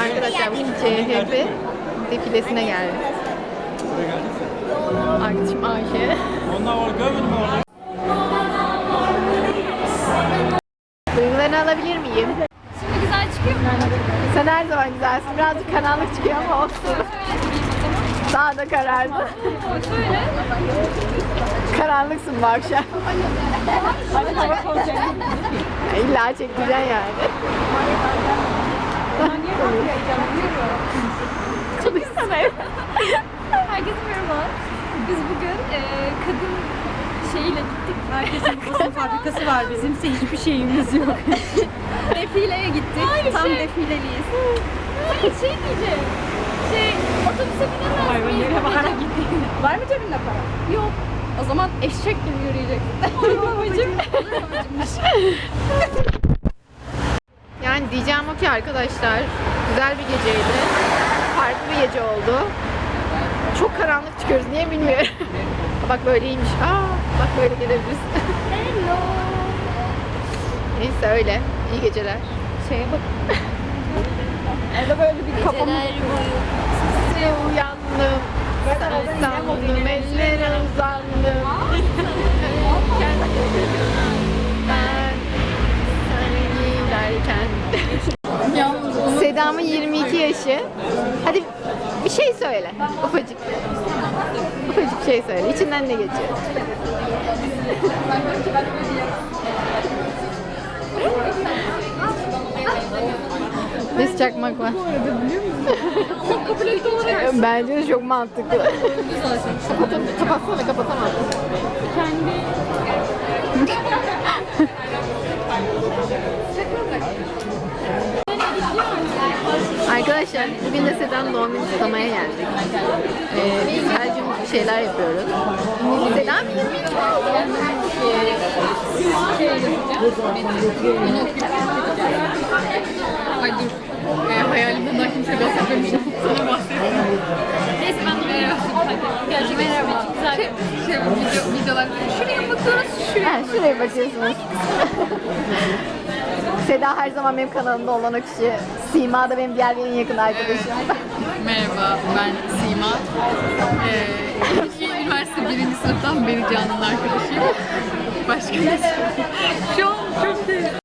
Arkadaşlar bugün CHP defilesine geldik. Arkadaşım Ayşe. Onlar orada görmedin mi orada? Duygularını alabilir miyim? Şimdi güzel çıkıyor mu? Sen her zaman güzelsin. Birazcık karanlık çıkıyor ama olsun. Daha da karardı. Şöyle. Karanlıksın bu akşam. İlla çekeceksin yani. Konuşsana. Herkese merhaba. Biz bugün e, kadın şeyiyle gittik. Herkesin basın fabrikası var bizimse hiçbir şeyimiz yok. Defileye gittik. Tam defileliyiz. Hayır şey diyeceğim. Şey otobüse binemez Hayvan miyiz? yere bakarak gittik. Var mı cebinde para? Yok. O zaman eşek gibi yürüyeceksin. Ay babacım. Yani diyeceğim o ki arkadaşlar güzel bir geceydi. Farklı bir gece oldu. Çok karanlık çıkıyoruz niye bilmiyorum. Bak böyleymiş. Aa, bak böyle gelebiliriz. Hello. Neyse öyle. İyi geceler. Şeye bak. Orada böyle bir kafam Geceler boyu. Size uyandım. Sandım ellere uzandım. Ben sen giderken. Seda'mın 22 yaşı. Hadi şey söyle. Ufacık. Ufacık şey söyle. İçinden ne geçiyor? Biz çakmak var. Bence de çok mantıklı. Kapatsana kapatamam. Arkadaşlar bugün de Seda'nın doğum günü kutlamaya geldik. Ee, her gün bir şeyler yapıyoruz. Seda mı 22 Ay dur. Ee, hayalimden daha kimse bahsetmemişim. Sana bahsettim. Neyse ben merhaba. Gerçi merhaba. Şey, şey video, videolar. Şuraya bakıyoruz, şuraya. Ha, şuraya bakıyorsunuz. Seda her zaman benim kanalımda olan o kişi. Sima da benim diğer en yakın arkadaşım. Merhaba, ben Sima. Ee, üniversite birinci sınıftan beri Can'ın arkadaşıyım. Başka ne söyleyeyim? Şu an çok